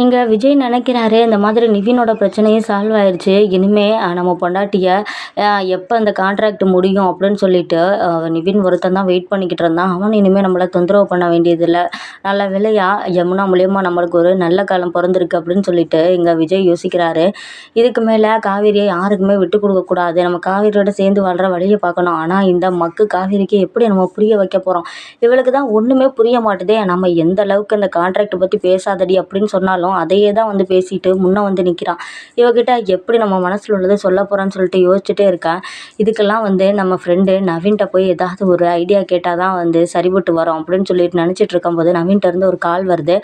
இங்கே விஜய் நினைக்கிறாரு இந்த மாதிரி நிவினோட பிரச்சனையும் சால்வ் ஆயிடுச்சு இனிமே நம்ம பொண்டாட்டியை எப்போ அந்த கான்ட்ராக்ட் முடியும் அப்படின்னு சொல்லிட்டு நிவின் ஒருத்தன் தான் வெயிட் பண்ணிக்கிட்டு இருந்தான். அவன் இனிமேல் நம்மளை தொந்தரவு பண்ண வேண்டியதில்லை. நல்ல விலையா யமுனா மூலியமாக நம்மளுக்கு ஒரு நல்ல காலம் பிறந்திருக்கு அப்படின்னு சொல்லிட்டு இங்கே விஜய் யோசிக்கிறாரு. இதுக்கு மேலே காவேரியை யாருக்குமே விட்டு கொடுக்கக்கூடாது நம்ம காவேரியோட சேர்ந்து வாழ்கிற வழியை பார்க்கணும். ஆனால் இந்த மக்கு காவேரிக்கு எப்படி நம்ம புரிய வைக்க போகிறோம் இவளுக்கு தான் ஒன்றுமே புரிய மாட்டுதே. நம்ம எந்த அளவுக்கு இந்த கான்ட்ராக்ட் பற்றி பேசாதடி அப்படின்னு சொன்னாலும் அதையே தான் வந்து பேசிட்டு முன்னே வந்து நிற்கிறான் இவகிட்ட எப்படி நம்ம மனசில் உள்ளதை சொல்ல போகிறான்னு சொல்லிட்டு யோசிச்சுட்டே இருக்கேன் இதுக்கெல்லாம் வந்து நம்ம ஃப்ரெண்டு நவீன்கிட்ட போய் ஏதாவது ஒரு ஐடியா கேட்டால் தான் வந்து சரிபட்டு வரும் அப்படின்னு சொல்லிட்டு நினச்சிட்டு இருக்கும்போது நவீன்கிட்ட இருந்து ஒரு கால் வருது.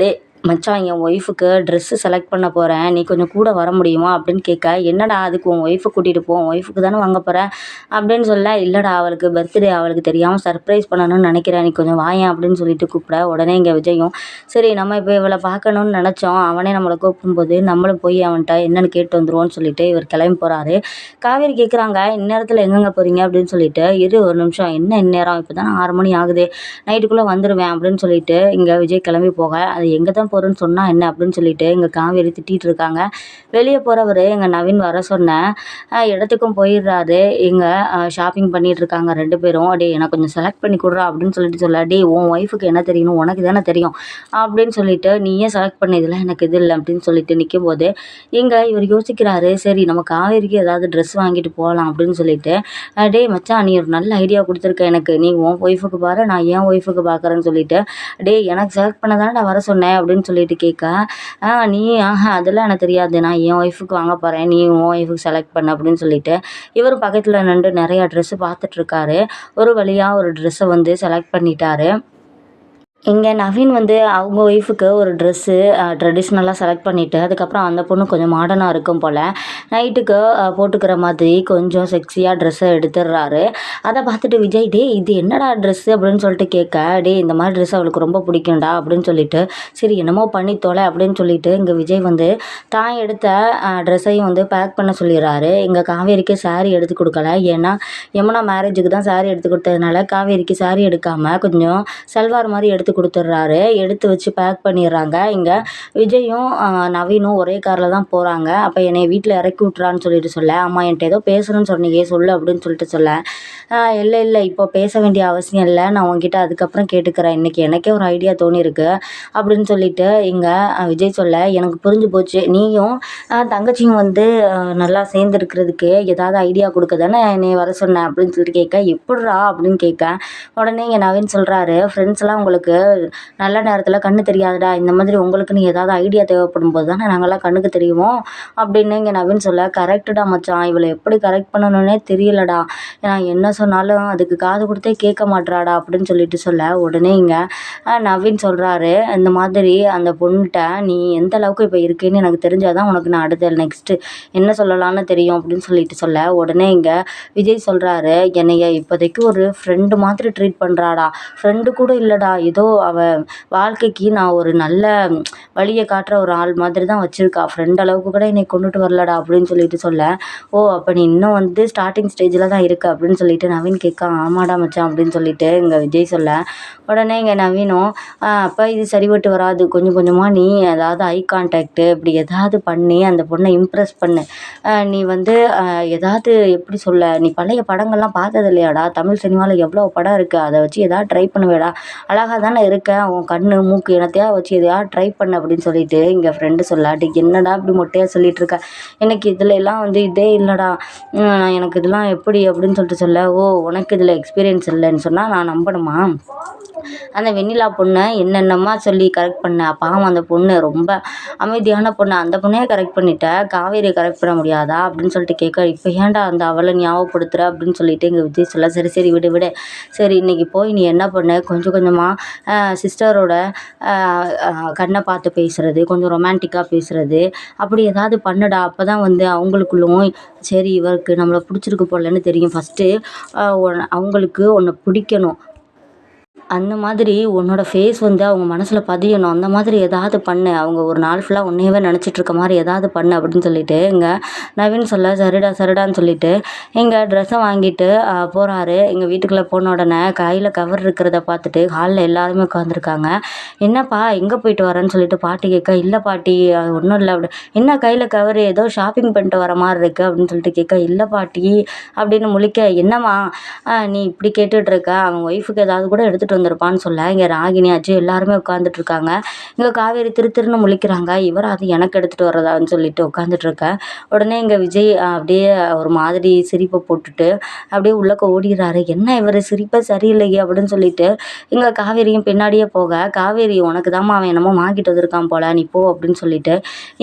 டே மச்சான் என் ஒய்ஃபுக்கு ட்ரெஸ்ஸு செலக்ட் பண்ண போகிறேன் நீ கொஞ்சம் கூட வர முடியுமா அப்படின்னு கேட்க என்னடா அதுக்கு உன் ஒய்ஃபை கூட்டிகிட்டு போ. உன் ஒய்ஃபுக்கு தானே வாங்க போகிறேன் அப்படின்னு சொல்ல இல்லைடா அவளுக்கு பர்த்டே அவளுக்கு தெரியாமல் சர்ப்ரைஸ் பண்ணணும்னு நினைக்கிறேன். நீ கொஞ்சம் வாயேன் அப்படின்னு சொல்லிட்டு கூப்பிட உடனே இங்கே விஜயும் சரி நம்ம இப்போ இவளை பார்க்கணும்னு நினச்சோம். அவனே நம்மளை கூப்பிடும்போது நம்மளும் போய் அவன்கிட்ட என்னென்னு கேட்டு வந்துருவோம்னு சொல்லிட்டு இவர் கிளம்பி போகிறாரு காவேரி கேட்குறாங்க இந்நேரத்தில் எங்கெங்கே போகிறீங்க அப்படின்னு சொல்லிட்டு இரு ஒரு நிமிஷம். என்ன இந்நேரம்? இப்போ தான் ஆறு மணி ஆகுது. நைட்டுக்குள்ளே வந்துடுவேன் அப்படின்னு சொல்லிட்டு இங்கே விஜய் கிளம்பி போக அது எங்கே தான் போகிறேன்னு சொன்னால் என்ன அப்படின்னு சொல்லிட்டு எங்கள் காவேரி திட்டிகிட்டு இருக்காங்க. வெளியே போகிறவர் எங்கள் நவீன் வர சொன்னேன் இடத்துக்கும் போயிடுறாரு. இங்கே ஷாப்பிங் பண்ணிகிட்டு இருக்காங்க ரெண்டு பேரும். டே எனக்கு கொஞ்சம் செலக்ட் பண்ணி கொடுறா அப்படின்னு சொல்லிட்டு சொல்ல டே உன் ஒய்ஃபுக்கு என்ன தெரியணும் உனக்கு தானே தெரியும் அப்படின்னு சொல்லிட்டு நீயே செலக்ட் பண்ணதில்ல? எனக்கு இது இல்லை அப்படின்னு சொல்லிட்டு நிற்கும் போது இங்கே இவர் யோசிக்கிறாரு சரி நம்ம காவேரிக்கு ஏதாவது ட்ரெஸ் வாங்கிட்டு போகலாம் அப்படின்னு சொல்லிட்டு டே டேய் மச்சான் நீ ஒரு நல்ல ஐடியா கொடுத்துருக்க எனக்கு. நீ உன் ஒய்ஃபுக்கு பாரு நான் என் ஒய்ஃபுக்கு பார்க்குறேன்னு சொல்லிட்டு டேய் எனக்கு செலக்ட் பண்ண தானே நான் வர சொன்னேன் அப்படின்னு சொல்லிட்டு கேட்க ஆ நீ ஆஹா அதெல்லாம் எனக்கு தெரியாது. நான் என் ஒய்ஃபுக்கு வாங்க போகிறேன் நீ உன் ஒய்ஃபுக்கு செலக்ட் பண்ண அப்படின்னு சொல்லிட்டு இவர் பக்கத்தில் நின்று நிறையா ட்ரெஸ்ஸு பார்த்துட்ருக்காரு ஒரு வழியாக ஒரு ட்ரெஸ்ஸை வந்து செலக்ட் பண்ணிட்டார். இங்கே நவீன் வந்து அவங்க ஒய்ஃபுக்கு ஒரு ட்ரெஸ்ஸு ட்ரெடிஷ்னலாக செலக்ட் பண்ணிவிட்டு அதுக்கப்புறம் அந்த பொண்ணு கொஞ்சம் மாடர்னாக இருக்கும் போல் நைட்டுக்கு போட்டுக்கிற மாதிரி கொஞ்சம் செக்ஸியாக ட்ரெஸ்ஸை எடுத்துடுறாரு. அதை பார்த்துட்டு விஜய் டே இது என்னடா ட்ரெஸ்ஸு அப்படின்னு சொல்லிட்டு கேட்க டே இந்த மாதிரி ட்ரெஸ் அவளுக்கு ரொம்ப பிடிக்கும்டா அப்படின்னு சொல்லிட்டு சரி என்னமோ பண்ணி தொலை அப்படின்னு சொல்லிட்டு இங்கே விஜய் வந்து தான் எடுத்த ட்ரெஸ்ஸையும் வந்து பேக் பண்ண சொல்லிடுறாரு. இங்கே காவேரிக்கு saree எடுத்து கொடுக்கல. ஏன்னா யமுனா மேரேஜுக்கு தான் saree எடுத்து கொடுத்ததுனால காவேரிக்கு saree எடுக்காமல் கொஞ்சம் சல்வார் மாதிரி எடுத்து கொடுத்துட்றாரு. எடுத்து வச்சு பேக் பண்ணிடுறாங்க. இங்கே விஜயும் நவீனும் ஒரே காரில் தான் போகிறாங்க அப்போ என்னை வீட்டில் இறக்கி விட்றான்னு சொல்லிட்டு சொல்ல அம்மா என்கிட்ட ஏதோ பேசணும்னு சொன்னீங்க சொல்லு அப்படின்னு சொல்லிட்டு சொல்ல. இல்லை இல்லை இப்போ பேச வேண்டிய அவசியம் இல்லை. நான் உங்ககிட்ட அதுக்கப்புறம் கேட்டுக்கிறேன். இன்றைக்கி எனக்கே ஒரு ஐடியா தோணியிருக்கு அப்படின்னு சொல்லிட்டு இங்கே விஜய் சொல்ல எனக்கு புரிஞ்சு போச்சு. நீயும் தங்கச்சியும் வந்து நல்லா சேர்ந்துருக்கிறதுக்கு ஏதாவது ஐடியா கொடுக்க தானே என்னை வர சொன்னேன் அப்படின்னு சொல்லிட்டு கேட்க எப்படிரா அப்படின்னு கேட்க உடனே இங்கே நவீன் சொல்கிறாரு ஃப்ரெண்ட்ஸ்லாம் உங்களுக்கு நல்ல நேரத்தில் கண்ணு தெரியாதுடா இந்த மாதிரி உங்களுக்கு நீ ஏதாவது ஐடியா தேவைப்படும் போது தானே நாங்கள்லாம் கண்ணுக்கு தெரியுவோம் அப்படின்னு இங்கே நவீன் சொல்ல கரெக்டுடா மச்சான் இவளை எப்படி கரெக்ட் பண்ணணும்னே தெரியலடா. நான் என்ன சொன்னாலும் அதுக்கு காது கொடுத்தே கேட்க மாட்றாடா அப்படின்னு சொல்லிட்டு சொல்ல உடனே இங்கே நவீன் சொல்கிறாரு இந்த மாதிரி அந்த பொண்ணுகிட்ட நீ எந்த அளவுக்கு இப்போ இருக்கேன்னு எனக்கு தெரிஞ்சாதான் உனக்கு நான் அடுத்த நெக்ஸ்ட்டு என்ன சொல்லலாம்னு தெரியும் அப்படின்னு சொல்லிட்டு சொல்ல உடனே இங்கே விஜய் சொல்கிறாரு என்னைய இப்போதைக்கு ஒரு ஃப்ரெண்டு மாதிரி ட்ரீட் பண்ணுறாடா ஃப்ரெண்டு கூட இல்லைடா ஏதோ அவ வாழ்க்கைக்கு நான் ஒரு நல்ல வழியை காட்டுற ஒரு ஆள் மாதிரி தான் வச்சுருக்கா. ஃப்ரெண்ட் அளவுக்கு கூட என்னை கொண்டுட்டு வரலடா அப்படின்னு சொல்லிட்டு சொல்ல. ஓ அப்போ நீ இன்னும் வந்து ஸ்டார்டிங் ஸ்டேஜில் தான் இருக்க அப்படின்னு சொல்லிட்டு நவீன் கேட்க ஆமாடா மச்சான் அப்படின்னு சொல்லிட்டு இங்கே விஜய் சொல்ல. உடனே இங்கே நவீனும் அப்போ இது சரிபட்டு வராது. கொஞ்சம் கொஞ்சமாக நீ ஏதாவது ஐ கான்டாக்டு இப்படி ஏதாவது பண்ணி அந்த பொண்ணை இம்ப்ரெஸ் பண்ணு. நீ வந்து ஏதாவது எப்படி சொல்ல நீ பழைய படங்கள்லாம் பார்த்தது இல்லையாடா தமிழ் சினிமாவில் எவ்வளோ படம் இருக்குது அதை வச்சு ஏதாவது ட்ரை பண்ணுவேடா. அழகாக தானே இருக்க உன் கண்ணு மூக்கு என்னத்தையா வச்சு எதையாவது ட்ரை பண்ண அப்படின்னு சொல்லிட்டு இங்கே ஃப்ரெண்டு சொல்லாட்டி என்னடா இப்படி மொட்டையாக சொல்லிட்டு இருக்க? எனக்கு இதில் எல்லாம் வந்து இதே இல்லைடா. நான் எனக்கு இதெல்லாம் எப்படி அப்படின்னு சொல்லிட்டு சொல்ல ஓ உனக்கு இதில் எக்ஸ்பீரியன்ஸ் இல்லைன்னு சொன்னால் நான் நம்பணுமா? அந்த வெண்ணிலா பொண்ணை என்னென்னமா சொல்லி கரெக்ட் பண்ண? பாவம் அந்த பொண்ணு ரொம்ப அமைதியான பொண்ணு. அந்த பொண்ணையே கரெக்ட் பண்ணிட்டேன் காவேரியை கரெக்ட் பண்ண முடியாதா அப்படின்னு சொல்லிட்டு கேட்க இப்போ ஏன்டா அந்த அவளை ஞாபகப்படுத்துற அப்படின்னு சொல்லிட்டு எங்கள் விஜய் சொல்ல சரி சரி விடு விடு. சரி இன்னைக்கு போய் நீ என்ன பண்ண? கொஞ்சம் கொஞ்சமாக சிஸ்டரோட கண்ணை பார்த்து பேசுகிறது கொஞ்சம் ரொமான்டிக்காக பேசுகிறது அப்படி ஏதாவது பண்ணுடா அப்போ தான் வந்து அவங்களுக்குள்ளும் சரி இவருக்கு நம்மளை பிடிச்சிருக்கு போலன்னு தெரியும். ஃபஸ்ட்டு அவங்களுக்கு உன்னை பிடிக்கணும். அந்த மாதிரி உன்னோட ஃபேஸ் வந்து அவங்க மனசில் பதியணும். அந்த மாதிரி ஏதாவது பண்ணு. அவங்க ஒரு நாள் ஃபுல்லாக உன்னையவே நினச்சிட்ருக்க மாதிரி ஏதாவது பண்ணு அப்படின்னு சொல்லிட்டு இங்கே நவீன் சொல்ல சரிடா சரிடான்னு சொல்லிட்டு இங்கே ட்ரெஸ்ஸை வாங்கிட்டு போகிறாரு எங்கள் வீட்டுக்குள்ளே போன உடனே கையில் கவர் இருக்கிறத பார்த்துட்டு ஹாலில் எல்லாருமே உட்காந்துருக்காங்க என்னப்பா எங்கே போயிட்டு வரேன்னு சொல்லிட்டு பாட்டி கேட்க இல்லை பாட்டி ஒன்றும் இல்லை. அப்படி என்ன கையில் கவர் ஏதோ ஷாப்பிங் பண்ணிட்டு வர மாதிரி இருக்குது அப்படின்னு சொல்லிட்டு கேட்க இல்லை பாட்டி அப்படின்னு முழிக்க என்னம்மா நீ இப்படி கேட்டுட்ருக்க அவன் ஒய்ஃபுக்கு ஏதாவது கூட எடுத்துகிட்டு வந்திருப்பான்னு சொல்ல. இங்கே ராகினி அஜய் எல்லாருமே உட்காந்துட்ருக்காங்க இங்கே காவேரி திரு திருன்னு முழிக்கிறாங்க. இவர் அது எனக்கு எடுத்துகிட்டு வர்றதான்னு சொல்லிட்டு உட்காந்துட்ருக்க உடனே இங்கே விஜய் அப்படியே ஒரு மாதிரி சிரிப்பை போட்டுட்டு அப்படியே உள்ளக்க ஓடிடுறாரு. என்ன இவர்? சிரிப்பை சரியில்லையே அப்படின்னு சொல்லிட்டு இங்கே காவேரியும் பின்னாடியே போக காவேரி உனக்கு தாம்மா அவன் என்னமோ வாங்கிட்டு வந்திருக்கான் போல. நீ போ அப்படின்னு சொல்லிட்டு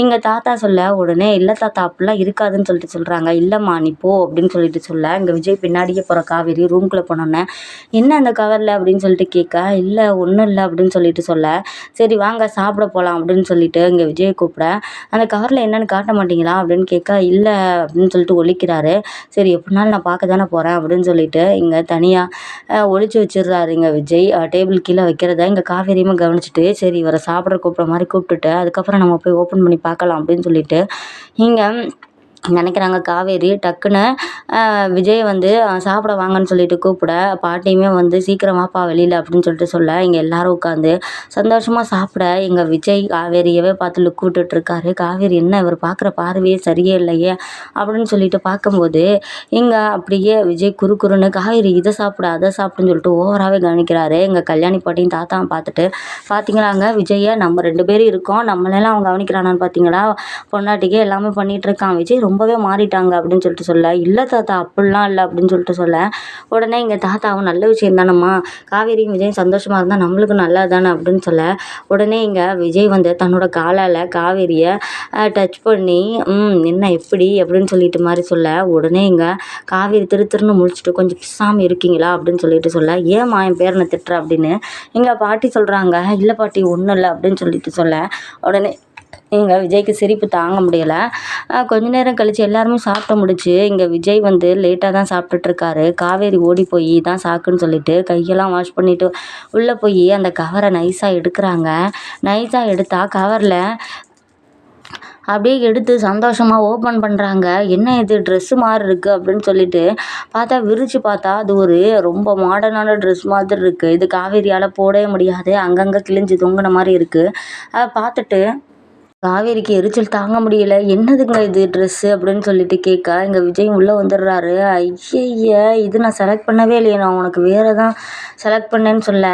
இங்கே தாத்தா சொல்ல உடனே இல்லை தாத்தா அப்படிலாம் இருக்காதுன்னு சொல்லிட்டு சொல்கிறாங்க இல்லைம்மா நீ போ அப்படின்னு சொல்லிட்டு சொல்ல. இங்கே விஜய் பின்னாடியே போகிற காவேரி ரூம்குள்ளே போனோன்னே என்ன அந்த கவரில் அப்படின்னு சொல்லிட்டு கேட்க இல்லை ஒன்றும் இல்லை அப்படின்னு சொல்லிட்டு சொல்ல. சரி வாங்க சாப்பிட போகலாம் அப்படின்னு சொல்லிட்டு இங்கே விஜயை கூப்பிட. அந்த கவரில் என்னென்னு காட்ட மாட்டீங்களா? அப்படின்னு கேட்க இல்லை அப்படின்னு சொல்லிட்டு ஒழிக்கிறாரு. சரி எப்படினாலும் நான் பார்க்க தானே போகிறேன் அப்படின்னு சொல்லிட்டு இங்கே தனியாக ஒழிச்சு வச்சிடுறாரு இங்கே விஜய். டேபிள் கீழே வைக்கிறத இங்கே காவேரியுமே கவனிச்சுட்டு சரி இவரை சாப்பிட கூப்பிட்ற மாதிரி கூப்பிட்டுட்டு அதுக்கப்புறம் நம்ம போய் ஓப்பன் பண்ணி பார்க்கலாம் அப்படின்னு சொல்லிட்டு இங்கே நினைக்கிறாங்க காவேரி டக்குன்னு விஜய் வந்து சாப்பிட வாங்கன்னு சொல்லிட்டு கூப்பிட பாட்டியுமே வந்து சீக்கிரம் வாப்பா வெளியில் அப்படின்னு சொல்லிட்டு சொல்ல இங்கே எல்லாரும் உட்காந்து சந்தோஷமாக சாப்பிட எங்கள் விஜய் காவேரியவே பார்த்து லுக் விட்டுட்ருக்காரு காவேரி என்ன இவர் பார்க்குற பார்வையே சரியே இல்லையே அப்படின்னு சொல்லிட்டு பார்க்கும்போது இங்கே அப்படியே விஜய் குறு குறுன்னு காவேரி இதை சாப்பிட அதை சாப்பிடுன்னு சொல்லிட்டு ஓவராகவே கவனிக்கிறாரு. எங்கள் கல்யாணி பாட்டியும் தாத்தாவும் பார்த்துட்டு பார்த்தீங்களாங்க விஜயை நம்ம ரெண்டு பேரும் இருக்கோம் நம்மளெல்லாம் அவன் கவனிக்கிறானான்னு பார்த்தீங்களா பொண்டாட்டிக்கே எல்லாமே பண்ணிகிட்ருக்கான் விஜய் ரொம்பவே மாறிட்டாங்க அப்படின்னு சொல்லிட்டு சொல்ல. இல்லை தாத்தா அப்படிலாம் இல்லை அப்படின்னு சொல்லிட்டு சொல்ல. உடனே எங்கள் தாத்தாவும் நல்ல விஷயம் தானம்மா. காவேரியும் விஜயும் சந்தோஷமாக இருந்தால் நம்மளுக்கு நல்லா தானே அப்படின்னு சொல்ல. உடனே இங்கே விஜய் வந்து தன்னோட காலால் காவேரியை டச் பண்ணி ம் என்ன எப்படி அப்படின்னு சொல்லிட்டு மாதிரி சொல்ல. உடனே இங்கே காவேரி திரு திருன்னு முழிச்சிட்டு கொஞ்சம் பிசாமல் இருக்கீங்களா? அப்படின்னு சொல்லிட்டு சொல்ல. ஏம்மா என் பேரனை திட்டுற? அப்படின்னு எங்கள் பாட்டி சொல்கிறாங்க இல்லை பாட்டி ஒன்றும் இல்லை அப்படின்னு சொல்லிட்டு சொல்ல. உடனே இங்கே விஜய்க்கு சிரிப்பு தாங்க முடியலை. கொஞ்ச நேரம் கழித்து எல்லாருமே சாப்பிட்டு முடிச்சு இங்கே விஜய் வந்து லேட்டாக தான் சாப்பிட்டுட்ருக்காரு. காவேரி ஓடி போய் தான் சாக்குன்னு சொல்லிட்டு கையெல்லாம் வாஷ் பண்ணிவிட்டு உள்ளே போய் அந்த கவரை நைஸாக எடுக்கிறாங்க. நைஸாக எடுத்தால் கவரில் அப்படியே எடுத்து சந்தோஷமாக ஓப்பன் பண்ணுறாங்க என்ன இது ட்ரெஸ்ஸு மாதிரி இருக்குது அப்படின்னு சொல்லிட்டு பார்த்தா விரித்து பார்த்தா அது ஒரு ரொம்ப மாடர்னான ட்ரெஸ் மாதிரி இருக்குது இது காவேரியால் போடவே முடியாது. அங்கங்கே கிழிஞ்சு தொங்கின மாதிரி இருக்குது அதை பார்த்துட்டு காவேரிக்கு எரிச்சல் தாங்க முடியல. என்னதுங்க இது ட்ரெஸ்ஸு அப்படின்னு சொல்லிட்டு கேட்க எங்கள் விஜய் உள்ளே வந்துடுறாரு. ஐயய்ய இது நான் செலக்ட் பண்ணவே இல்லையே. நான் உனக்கு வேறு தான் செலக்ட் பண்ணேன்னு சொல்ல.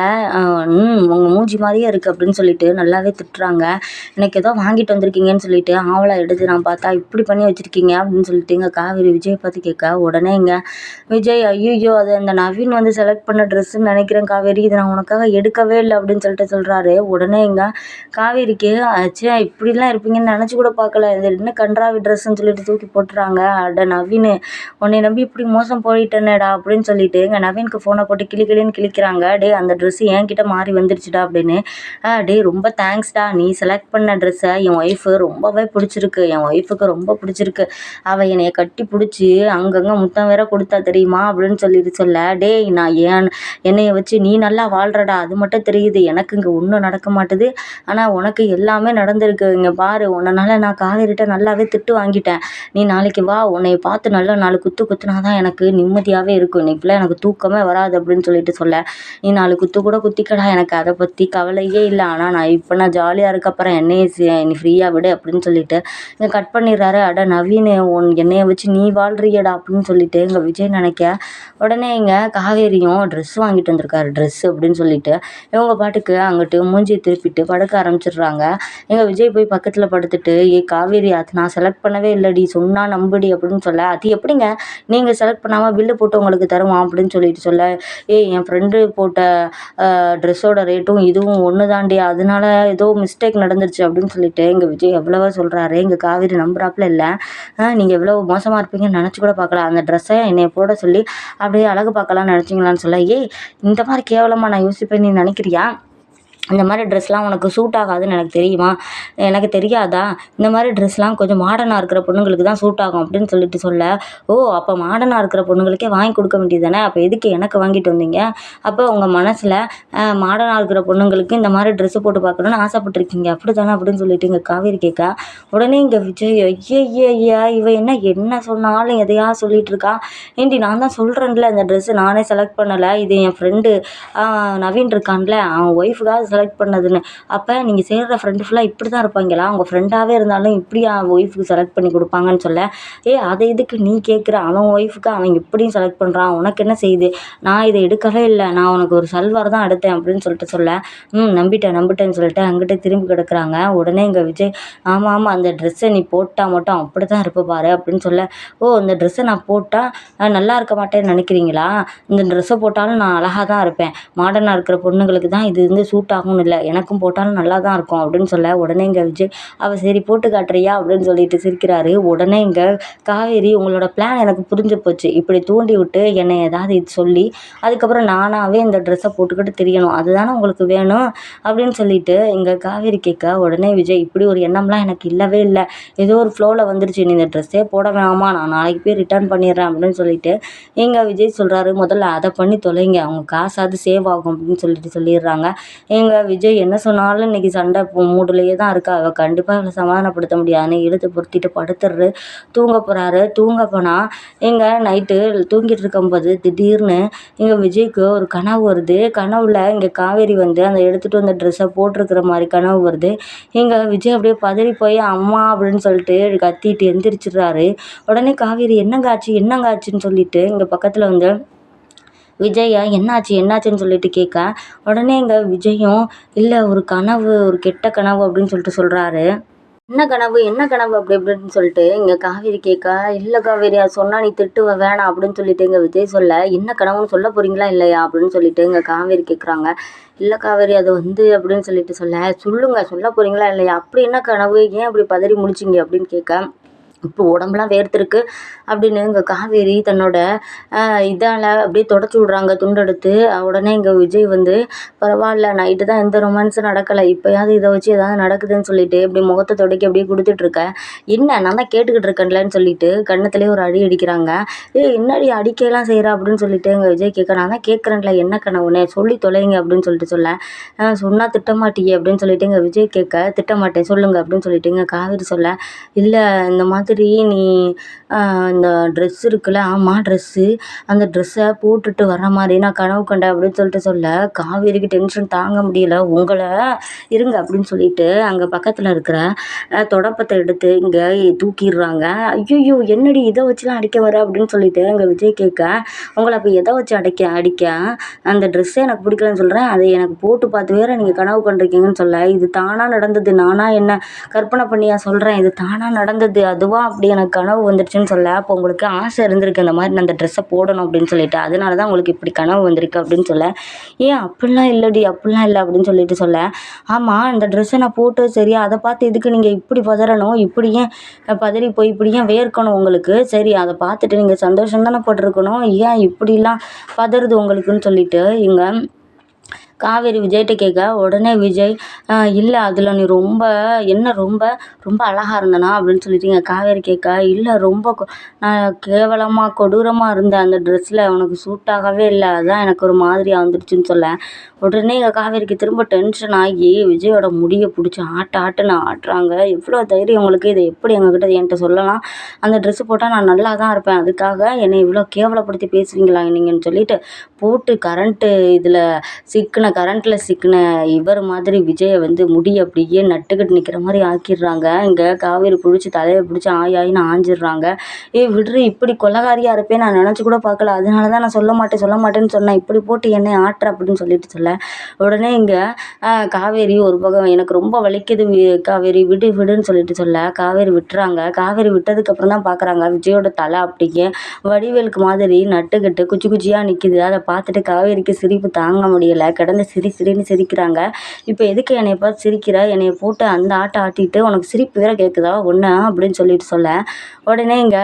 ம் உங்கள் மூஞ்சி மாதிரியே இருக்குது அப்படின்னு சொல்லிட்டு நல்லாவே திட்டுறாங்க. எனக்கு ஏதோ வாங்கிட்டு வந்திருக்கீங்கன்னு சொல்லிட்டு ஆவலாக எடுத்து நான் பார்த்தா இப்படி பண்ணி வச்சுருக்கீங்க அப்படின்னு சொல்லிட்டு எங்கள் காவேரி விஜய் பார்த்து கேட்க உடனே இங்கே விஜய் ஐயோ அது அந்த நவீன் வந்து செலக்ட் பண்ண ட்ரெஸ்ஸுன்னு நினைக்கிறேன் காவேரி. இது நான் உனக்காக எடுக்கவே இல்லை அப்படின்னு சொல்லிட்டு சொல்கிறாரு உடனே இங்கே காவேரிக்கு ஆச்சு இப்படி இப்படிலாம் இருப்பீங்கன்னு நினச்சி கூட பார்க்கல. இது என்ன கன்றாவி ட்ரெஸ்ஸுன்னு சொல்லிட்டு தூக்கி போட்டுறாங்க. அட நவீன் உன்னை நம்பி இப்படி மோசம் போயிட்டேனேடா அப்படின்னு சொல்லிட்டு எங்கள் நவீனுக்கு ஃபோனை போட்டு கிளி கிளின்னு கிழிக்கிறாங்க. டே அந்த ட்ரெஸ்ஸு என்கிட்ட மாறி வந்துருச்சுடா அப்படின்னு. டே ரொம்ப தேங்க்ஸ்டா நீ செலக்ட் பண்ண ட்ரெஸ்ஸை என் ஒய்ஃபு ரொம்பவே பிடிச்சிருக்கு. என் ஒய்ஃபுக்கு ரொம்ப பிடிச்சிருக்கு. அவள் என்னைய கட்டி பிடிச்சி அங்கங்கே முத்தம் வேற கொடுத்தா தெரியுமா அப்படின்னு சொல்லிட்டு சொல்ல டேய் நான் ஏன் என்னைய வச்சு நீ நல்லா வாழ்கிறடா அது மட்டும் தெரியுது. எனக்கு இங்கே ஒன்றும் நடக்க மாட்டுது. ஆனால் உனக்கு எல்லாமே நடந்திருக்கு. இங்கே இங்கே பாரு உன்னால் நான் காவேரிட்ட நல்லாவே திட்டு வாங்கிட்டேன். நீ நாளைக்கு வா உன்னை பார்த்து நல்லா நாலு குத்து குத்துனா தான் எனக்கு நிம்மதியாகவே இருக்கும். இன்னைக்குலாம் எனக்கு தூக்கமே வராது அப்படின்னு சொல்லிட்டு சொல்ல. நீ நாலு குத்து கூட குத்திக்கடா எனக்கு அதை பற்றி கவலையே இல்லை. ஆனால் நான் இப்போ நான் ஜாலியாக இருக்க என்னையே நீ ஃப்ரீயாக விடு அப்படின்னு சொல்லிட்டு இங்கே கட் பண்ணிடுறாரு. அட நவீன் உன் என்னைய வச்சு நீ வாழ்றியடா அப்படின்னு சொல்லிட்டு இங்கே விஜய் நினைக்க. உடனே இங்கே காவேரியும் ட்ரெஸ் வாங்கிட்டு வந்திருக்காரு ட்ரெஸ் அப்படின்னு சொல்லிட்டு. இவங்க பாட்டுக்கு அங்கிட்டு மூஞ்சியை திருப்பிட்டு படுக்க ஆரம்பிச்சிடுறாங்க. எங்கள் விஜய் போய் பக்கத்தில் படுத்துட்டு ஏ காவேரி அது நான் செலக்ட் பண்ணவே இல்லைடி சொன்னால் நம்புடி அப்படின்னு சொல்ல. அது எப்படிங்க? நீங்கள் செலக்ட் பண்ணாமல் பில்லு போட்டு உங்களுக்கு தருவான் அப்படின்னு சொல்லிட்டு சொல்ல. ஏய் என் ஃப்ரெண்டு போட்ட ட்ரெஸ்ஸோட ரேட்டும் இதுவும் ஒன்று தாண்டி அதனால ஏதோ மிஸ்டேக் நடந்துருச்சு அப்படின்னு சொல்லிட்டு எங்கள் விஜய் எவ்வளவோ சொல்கிறாரு எங்கள் காவேரி நம்புறாப்புல இல்லை. நீங்கள் எவ்வளோ மோசமாக இருப்பீங்கன்னு நினச்சி கூட பார்க்கலாம் அந்த ட்ரெஸ்ஸை என்னை போட சொல்லி அப்படியே அழகு பார்க்கலாம்னு நினச்சிங்களான்னு சொல்ல. ஏய் இந்த மாதிரி கேவலமாக நான் யோசிப்பேன் நீ நினைக்கிறியா? இந்த மாதிரி ட்ரெஸ்லாம் உனக்கு சூட் ஆகாதுன்னு எனக்கு தெரியுமா? எனக்கு தெரியாதா? இந்த மாதிரி ட்ரெஸ்லாம் கொஞ்சம் மாடர்னாக இருக்கிற பொண்ணுங்களுக்கு தான் சூட் ஆகும் அப்படின்னு சொல்லிட்டு சொல்ல ஓ அப்போ மாடர்னாக இருக்கிற பொண்ணுங்களுக்கே வாங்கி கொடுக்க வேண்டியது தானே அப்போ எதுக்கு எனக்கு வாங்கிட்டு வந்தீங்க? அப்போ உங்கள் மனசில் மாடர்னாக இருக்கிற பொண்ணுங்களுக்கு இந்த மாதிரி ட்ரெஸ்ஸு போட்டு பார்க்கணுன்னு ஆசைப்பட்டிருக்கீங்க. அப்படி தானே அப்படின்னு சொல்லிட்டு இங்கே காவேரி கேட்கா உடனே இங்கே விஜய் ஐயா இவ என்ன என்ன சொன்னாலும் எதையா சொல்லிட்டு இருக்கா? ஏண்டி நான் தான் சொல்கிறேன்ல இந்த ட்ரெஸ்ஸு நானே செலக்ட் பண்ணலை. இது என் ஃப்ரெண்டு நவீன் இருக்கான்ல அவன் ஒய்ஃபுக்காக செலக்ட் பண்ணதுன்னு. அப்போ நீங்கள் சேர்கிற ஃப்ரெண்டு ஃபுல்லாக இப்படி தான் இருப்பாங்களா? உங்கள் ஃப்ரெண்டாகவே இருந்தாலும் இப்படி அவன் ஒய்ஃபுக்கு செலக்ட் பண்ணி கொடுப்பாங்கன்னு சொல்ல ஏ அதை இதுக்கு நீ கேட்குற அவன் ஒய்ஃபுக்கு அவன் இப்படியும் செலக்ட் பண்ணுறான் உனக்கு என்ன செய்யுது? நான் இதை எடுக்கவே இல்லை. நான் உனக்கு ஒரு சல்வார் தான் எடுத்தேன் அப்படின்னு சொல்லிட்டு சொல்ல ம் நம்பிட்டேன் நம்பிட்டேன்னு சொல்லிட்டு அங்கிட்ட திரும்பி கிடக்குறாங்க. உடனே இங்கே விஜய் ஆமாம் ஆமாம் அந்த ட்ரெஸ்ஸை நீ போட்டால் மட்டும் அப்படி தான் இருப்ப பாரு. அப்படின்னு சொல்ல ஓ இந்த ட்ரெஸ்ஸை நான் போட்டால் நல்லா இருக்க மாட்டேன்னு நினைக்கிறீங்களா? இந்த ட்ரெஸ்ஸை போட்டாலும் நான் அழகாக தான் இருப்பேன். மாடர்னாக இருக்கிற பொண்ணுங்களுக்கு தான் இது வந்து சூட் ஆகும். ஆகும்னு இல்லை. எனக்கும் போட்டாலும் நல்லா தான் இருக்கும் அப்படின்னு சொல்ல உடனே இங்கே விஜய் அவள் சரி போட்டு காட்டுறியா? அப்படின்னு சொல்லிட்டு சிரிக்கிறாரு. உடனே இங்கே காவேரி உங்களோட பிளான் எனக்கு புரிஞ்சு போச்சு. இப்படி தூண்டி விட்டு என்னை ஏதாவது இது சொல்லி அதுக்கப்புறம் நானாகவே இந்த ட்ரெஸ்ஸை போட்டுக்கிட்டு தெரியணும். அதுதானே உங்களுக்கு வேணும்? அப்படின்னு சொல்லிட்டு இங்கே காவேரி கேட்க உடனே விஜய் இப்படி ஒரு எண்ணம்லாம் எனக்கு இல்லவே இல்லை. ஏதோ ஒரு ஃப்ளோவில் வந்துருச்சு. நீ இந்த ட்ரெஸ்ஸே போட வேணாமா? நான் நாளைக்கு போய் ரிட்டர்ன் பண்ணிடுறேன். அப்படின்னு சொல்லிட்டு எங்கள் விஜய் சொல்கிறாரு முதல்ல அதை பண்ணி தொலைங்க. அவங்க காசாவது சேவ் ஆகும். அப்படின்னு சொல்லிட்டு சொல்லிடுறாங்க. எங்கள் விஜய். என்ன சொன்னாலும் இன்றைக்கி சண்டை மூடுலேயே தான் இருக்கா. அவள் கண்டிப்பாக அவளை சமாதானப்படுத்த முடியாதுன்னு இழுத்து பொருத்திட்டு படுத்துடுறது தூங்க போகிறாரு தூங்க போனால் இங்கே நைட்டு தூங்கிட்டு இருக்கும்போது திடீர்னு இங்கே விஜய்க்கு ஒரு கனவு வருது. கனவில் இங்கே காவேரி வந்து அந்த எடுத்துகிட்டு வந்த ட்ரெஸ்ஸை போட்டிருக்கிற மாதிரி கனவு வருது. இங்கே விஜய் அப்படியே பதறி போய் அம்மா அப்படின்னு சொல்லிட்டு கத்திட்டு எந்திரிச்சிடுறாரு. உடனே காவேரி என்னங்காச்சு என்னங்காச்சுன்னு சொல்லிட்டு இங்கே பக்கத்தில் வந்து விஜயை என்னாச்சு என்னாச்சுன்னு சொல்லிட்டு கேட்க உடனே இங்கே விஜயும் இல்லை ஒரு கனவு ஒரு கெட்ட கனவு அப்படின்னு சொல்லிட்டு சொல்கிறாரு என்ன கனவு என்ன கனவு? அப்படி இப்படின்னு சொல்லிட்டு இங்கே காவேரி கேட்க இல்லை காவேரி அது சொன்னால் நீ திட்டுவ வேணாம் அப்படின்னு சொல்லிட்டு இங்கே விஜய் சொல்ல என்ன கனவுன்னு சொல்ல போகிறீங்களா இல்லையா? அப்படின்னு சொல்லிட்டு இங்கே காவேரி கேட்குறாங்க இல்லை காவேரி அது வந்து அப்படின்னு சொல்லிட்டு சொல்ல சொல்லுங்க சொல்ல போகிறீங்களா இல்லையா? அப்படி என்ன கனவு? ஏன் அப்படி பதறி முடிச்சிங்க அப்படின்னு கேட்க இப்போ உடம்புலாம் வேர்த்துருக்கு அப்படின்னு இங்கே காவேரி தன்னோட இதால் அப்படியே தொடச்சி விட்றாங்க துண்டெடுத்து. உடனே இங்கே விஜய் வந்து பரவாயில்ல நைட்டு தான் எந்த ரொமான்ஸும் நடக்கலை இப்போயாவது இதை வச்சு ஏதாவது நடக்குதுன்னு சொல்லிட்டு இப்படி முகத்தை தொடக்கி அப்படியே கொடுத்துட்ருக்க என்ன நான் தான் கேட்டுக்கிட்டு இருக்கேன்லன்னு சொல்லிட்டு கன்னத்துலேயே ஒரு அடி அடிக்கிறாங்க. ஏ என்னடி அடிக்கலாம் செய்கிறா அப்படின்னு சொல்லிட்டு இங்கே விஜய் கேட்க நான் தான் கேட்குறேன்ல என்ன கனவுனே சொல்லி தொலைங்க அப்படின்னு சொல்லிட்டு சொல்ல. சொன்னால் திட்டமாட்டியே அப்படின்னு சொல்லிட்டு இங்கே விஜய் கேட்க திட்டமாட்டேன் சொல்லுங்கள் அப்படின்னு சொல்லிட்டு இங்கே காவேரி சொல்ல இல்லை இந்த மாதிரி ராத்திரி நீ இந்த ட்ரெஸ் இருக்குல்ல ஆமாம் ட்ரெஸ்ஸு அந்த ட்ரெஸ்ஸை போட்டுட்டு வர்ற மாதிரி நான் கனவு கண்டேன் அப்படின்னு சொல்லிட்டு சொல்ல காவேரிக்கு டென்ஷன் தாங்க முடியல. உங்களை இருங்க அப்படின்னு சொல்லிட்டு அங்கே பக்கத்தில் இருக்கிற தொடப்பத்தை எடுத்து இங்கே தூக்கிடுறாங்க. ஐயோ என்னடி இதை வச்சுலாம் அடிக்க வர? அப்படின்னு சொல்லிட்டு அங்கே விஜய் கேட்க உங்களை அப்போ எதை வச்சு அடைக்க அடிக்க? அந்த ட்ரெஸ்ஸே எனக்கு பிடிக்கலன்னு சொல்கிறேன் அதை எனக்கு போட்டு பார்த்து வேற நீங்கள் கனவு கண்டிருக்கீங்கன்னு சொல்ல. இது தானாக நடந்தது? நானாக என்ன கற்பனை பண்ணியா சொல்கிறேன் இது தானாக நடந்தது? அதுவாக அப்படி எனக்கு கனவு வந்துடுச்சு வந்துருச்சுன்னு சொல்ல அப்போ உங்களுக்கு ஆசை இருந்திருக்கு அந்த மாதிரி நான் அந்த ட்ரெஸ்ஸை போடணும் அப்படின்னு சொல்லிட்டு. அதனால தான் உங்களுக்கு இப்படி கனவு வந்திருக்கு அப்படின்னு சொல்ல. ஏன் அப்படிலாம் இல்லைடி அப்படிலாம் இல்லை அப்படின்னு சொல்லிட்டு சொல்ல. ஆமாம் இந்த ட்ரெஸ்ஸை நான் போட்டு சரியா அதை பார்த்து இதுக்கு நீங்கள் இப்படி பதறணும்? இப்படி ஏன் பதறி போய் இப்படி ஏன் வேர்க்கணும் உங்களுக்கு? சரி அதை பார்த்துட்டு நீங்கள் சந்தோஷம் தானே போட்டிருக்கணும்? ஏன் இப்படிலாம் பதறுது உங்களுக்குன்னு சொல்லிட்டு இங்கே காவேரி விஜய்கிட்ட கேட்க உடனே விஜய் இல்லை அதில் நீ ரொம்ப என்ன ரொம்ப ரொம்ப அழகாக இருந்தனா? அப்படின்னு சொல்லிட்டு காவேரி கேட்க இல்லை ரொம்ப நான் கேவலமாக கொடூரமாக இருந்தேன் அந்த ட்ரெஸ்ஸில் உனக்கு சூட் ஆகவே இல்லை. அதுதான் எனக்கு ஒரு மாதிரியாக வந்துடுச்சுன்னு சொல்ல. உடனே எங்கள் காவேரிக்கு திரும்ப டென்ஷன் ஆகி விஜயோட முடியை பிடிச்சி ஆட்ட ஆட்டுன்னு ஆட்டுறாங்க. எவ்வளோ தைரியம் உங்களுக்கு? இதை எப்படி எங்ககிட்ட என்கிட்ட சொல்லலாம்? அந்த ட்ரெஸ்ஸு போட்டால் நான் நல்லா தான் இருப்பேன். அதுக்காக என்னை இவ்வளோ கேவலப்படுத்தி பேசுவீங்களா நீங்கன்னு சொல்லிட்டு போட்டு கரண்ட்டு இதில் சிக்கின கரண்ட்டில் சிக்கின இவர் மாதிரி விஜயை வந்து முடி அப்படியே நட்டுக்கிட்டு நிற்கிற மாதிரி ஆக்கிடுறாங்க. இங்கே காவேரி பிடிச்சி தலையை பிடிச்சி ஆய் ஆயின்னு ஆஞ்சிடுறாங்க. ஏ விடுறி இப்படி கொலகாரியாக இருப்பேன் நான் நினச்சி கூட பார்க்கல. அதனால தான் நான் சொல்ல மாட்டேன் சொல்ல மாட்டேன்னு சொன்னேன். இப்படி போட்டு என்னை ஆட்டுற அப்படின்னு சொல்லிட்டு சொல்ல. உடனே இங்கே காவேரி ஒரு பக்கம் எனக்கு ரொம்ப வலிக்குது காவேரி விடு விடுன்னு சொல்லிட்டு சொல்ல. காவேரி விட்டுறாங்க. காவேரி விட்டதுக்கப்புறம் தான் பார்க்குறாங்க விஜயோட தலை அப்படிங்க வடிவேலுக்கு மாதிரி நட்டுக்கிட்டு குச்சி குச்சியாக நிற்கிது அதை பார்த்துட்டு காவேரிக்கு சிரிப்பு தாங்க முடியலை. கிடந்து உட்காந்து சிரி சிரின்னு சிரிக்கிறாங்க. இப்போ எதுக்கு என்னை பார்த்து சிரிக்கிற? என்னைய போட்டு அந்த ஆட்டம் ஆட்டிட்டு உனக்கு சிரிப்பு வேற கேட்குதா ஒன்று அப்படின்னு சொல்லிட்டு சொல்ல. உடனே இங்கே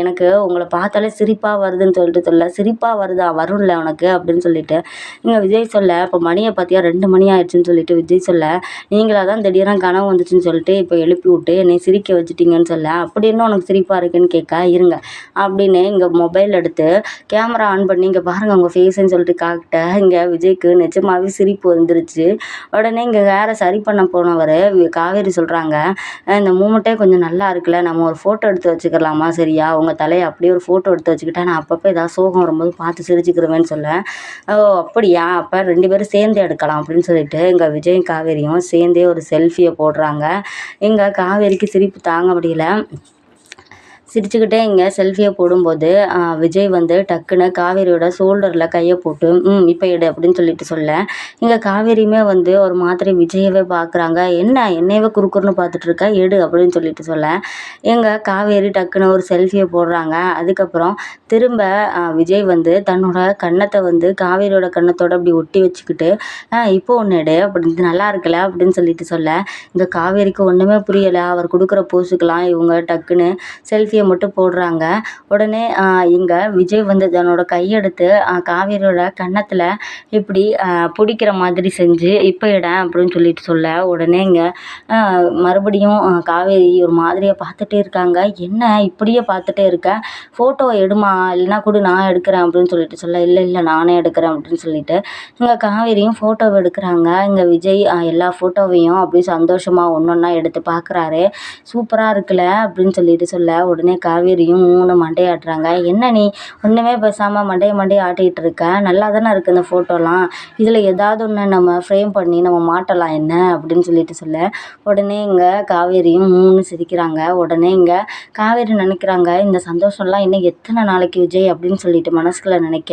எனக்கு உங்களை பார்த்தாலே சிரிப்பாக வருதுன்னு சொல்லிட்டு சொல்ல. சிரிப்பாக வருதா? வரும்ல உனக்கு அப்படின்னு சொல்லிட்டு. இங்கே விஜய் சொல்ல இப்போ மணியை பார்த்தியா? ரெண்டு மணி ஆயிடுச்சுன்னு சொல்லிட்டு விஜய் சொல்ல. நீங்களாக தான் திடீர்னு கனவு வந்துச்சுன்னு சொல்லிட்டு இப்போ எழுப்பி விட்டு என்னை சிரிக்க வச்சுட்டீங்கன்னு சொல்ல. அப்படின்னு உனக்கு சிரிப்பாக இருக்குன்னு கேட்க? இருங்க. அப்படின்னு இங்கே மொபைல் எடுத்து கேமரா ஆன் பண்ணி இங்கே பாருங்கள் உங்கள் ஃபேஸுன்னு சொல்லிட்டு காக்கிட்ட. இங்கே விஜய்க்கு நிஜமாவே சிரிப்பு வந்துருச்சு. உடனே இங்கே ஹேரை சரி பண்ண போனவர் காவேரி சொல்கிறாங்க இந்த மூமெண்ட்டே கொஞ்சம் நல்லா இருக்குல்ல நம்ம ஒரு ஃபோட்டோ எடுத்து வச்சுக்கலாமா? சரியா? உங்கள் தலையை அப்படியே ஒரு ஃபோட்டோ எடுத்து வச்சுக்கிட்டா நான் அப்பப்போ ஏதாவது சோகம் வரும்போது பார்த்து சிரிச்சுக்கிருவேன்னு சொல்ல. ஓ அப்படியா? அப்போ ரெண்டு பேரும் சேர்ந்து எடுக்கலாம் அப்படின்னு சொல்லிட்டு இங்கே விஜயும் காவேரியும் சேர்ந்தே ஒரு செல்ஃபியை போடுறாங்க. இங்கே காவேரிக்கு சிரிப்பு தாங்க முடியல. சிரிச்சுக்கிட்டே இங்கே செல்ஃபியை போடும்போது விஜய் வந்து டக்குன்னு காவேரியோட ஷோல்டரில் கையை போட்டு ம் இப்போ எடு அப்படின்னு சொல்லிட்டு சொல்ல. இங்கே காவேரியுமே வந்து ஒரு மாதிரி விஜயவே பார்க்குறாங்க என்ன என்னையவே குறுக்குறுன்னு பார்த்துட்டு இருக்க? எடு அப்படின்னு சொல்லிட்டு சொல்ல. எங்கள் காவேரி டக்குன்னு ஒரு செல்ஃபியை போடுறாங்க. அதுக்கப்புறம் திரும்ப விஜய் வந்து தன்னோட கன்னத்தை வந்து காவேரியோட கன்னத்தோட அப்படி ஒட்டி வச்சுக்கிட்டு இப்போ ஒன்று எடு அப்படி நல்லா இருக்குல்ல அப்படின்னு சொல்லிட்டு சொல்ல. இந்த காவேரிக்கு ஒன்றுமே புரியலை. அவர் கொடுக்குற போஸுக்கெலாம் இவங்க டக்குன்னு செல்ஃபி செல்ஃபியை மட்டும் போடுறாங்க. உடனே இங்கே விஜய் வந்து தன்னோட கையெடுத்து காவேரியோட கன்னத்தில் இப்படி பிடிக்கிற மாதிரி செஞ்சு இப்போ எட அப்படின்னு சொல்லிட்டு சொல்ல. உடனே இங்கே மறுபடியும் காவேரி ஒரு மாதிரியை பார்த்துட்டே இருக்காங்க. என்ன? இப்படியே பார்த்துட்டே இருக்க? ஃபோட்டோ எடுமா? இல்லைனா கூட நான் எடுக்கிறேன் அப்படின்னு சொல்லிட்டு சொல்ல. இல்லை இல்லை நானே எடுக்கிறேன் அப்படின்னு சொல்லிட்டு இங்கே காவேரியும் ஃபோட்டோவை எடுக்கிறாங்க. இங்கே விஜய் எல்லா ஃபோட்டோவையும் அப்படி சந்தோஷமாக ஒன்று ஒன்றா எடுத்து பார்க்குறாரு சூப்பராக இருக்குல்ல அப்படின்னு சொல்லிட்டு சொல்ல. உடனே உடனே காவேரியும் மூணு மண்டையாட்டுறாங்க. என்ன நீ? ஒன்றுமே பேசாமல் மண்டையை மண்டையை ஆட்டிகிட்டு இருக்க? நல்லா தானே இருக்குது இந்த ஃபோட்டோலாம் இதில் ஏதாவது ஒன்று நம்ம ஃப்ரேம் பண்ணி நம்ம மாட்டலாம் என்ன? அப்படின்னு சொல்லிட்டு சொல்ல. உடனே இங்கே காவேரியும் மூணு சிரிக்கிறாங்க. உடனே இங்கே காவேரி நினைக்கிறாங்க இந்த சந்தோஷம்லாம் இன்னும் எத்தனை நாளைக்கு விஜய் அப்படின்னு சொல்லிட்டு மனசுக்குள்ளே நினைக்க.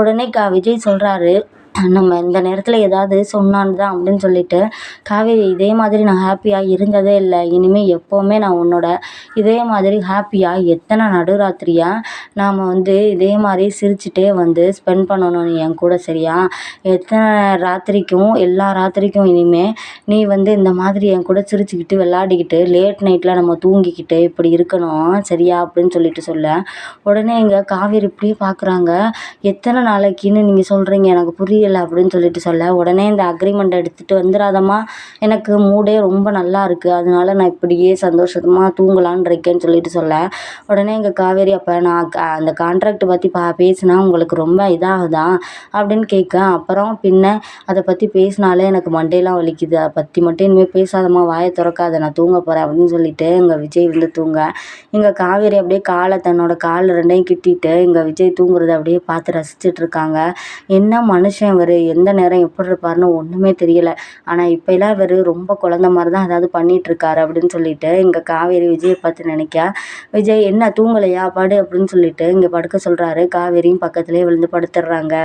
உடனே கா விஜய் சொல்கிறாரு நம்ம இந்த நேரத்தில் ஏதாவது சொன்னான் தான் அப்படின்னு சொல்லிட்டு காவேரி இதே மாதிரி நான் ஹாப்பியாக இருந்ததே இல்லை. இனிமேல் எப்போவுமே நான் உன்னோட இதே மாதிரி ஹாப்பியாக எத்தனை நடுராத்திரியாக நாம் வந்து இதே மாதிரி சிரிச்சுட்டே வந்து ஸ்பெண்ட் பண்ணணும் நீ என் கூட சரியா? எத்தனை ராத்திரிக்கும் எல்லா ராத்திரிக்கும் இனிமேல் நீ வந்து இந்த மாதிரி என் கூட சிரிச்சுக்கிட்டு விளாடிக்கிட்டு லேட் நைட்டில் நம்ம தூங்கிக்கிட்டு இப்படி இருக்கணும் சரியா? அப்படின்னு சொல்லிட்டு சொல்ல. உடனே இங்கே காவேரி இப்படியே பார்க்குறாங்க எத்தனை நாளைக்குன்னு நீங்கள் சொல்கிறீங்க எனக்கு புரியலை அப்படின்னு சொல்லிட்டு சொல்ல. உடனே இந்த அக்ரிமெண்ட் எடுத்துகிட்டு வந்துடாதம்மா எனக்கு மூடே ரொம்ப நல்லா இருக்குது அதனால நான் இப்படியே சந்தோஷமாக தூங்கலான்னு இருக்கேன்னு சொல்லிட்டு சொல்ல. உடனே எங்கள் காவேரி அப்போ நான் அந்த கான்ட்ராக்ட் பற்றி பா பேசினா உங்களுக்கு ரொம்ப இதாகுதா? அப்படின்னு கேட்க அப்புறம் பின்ன அதை பற்றி பேசினாலே எனக்கு மண்டையெல்லாம் வலிக்குது. அதை பற்றி மட்டும் இனிமேல் பேசாதம்மா வாயை திறக்காத நான் தூங்க போகிறேன் அப்படின்னு சொல்லிட்டு எங்கள் விஜய் வந்து தூங்க. எங்கள் காவேரி அப்படியே காலை தன்னோட கால் ரெண்டையும் கிட்டிட்டு எங்கள் விஜய் தூங்குறத அப்படியே பார்த்து ரசிச்சுட்டு இருக்காங்க. என்ன மனுஷன் இவர்? எந்த நேரம் எப்படி இருப்பாருன்னு ஒன்றுமே தெரியலை. ஆனால் இப்போலாம் இவர் ரொம்ப குழந்த மாதிரி தான் ஏதாவது பண்ணிகிட்ருக்காரு அப்படின்னு சொல்லிட்டு எங்கள் காவேரி விஜயை பார்த்து நினைக்க விஜய் என்ன தூங்கலையா? பாடு அப்படின்னு சொல்லிட்டு இங்கே படுக்க சொல்கிறாரு காவேரியும் பக்கத்துலேயே விழுந்து படுத்துடுறாங்க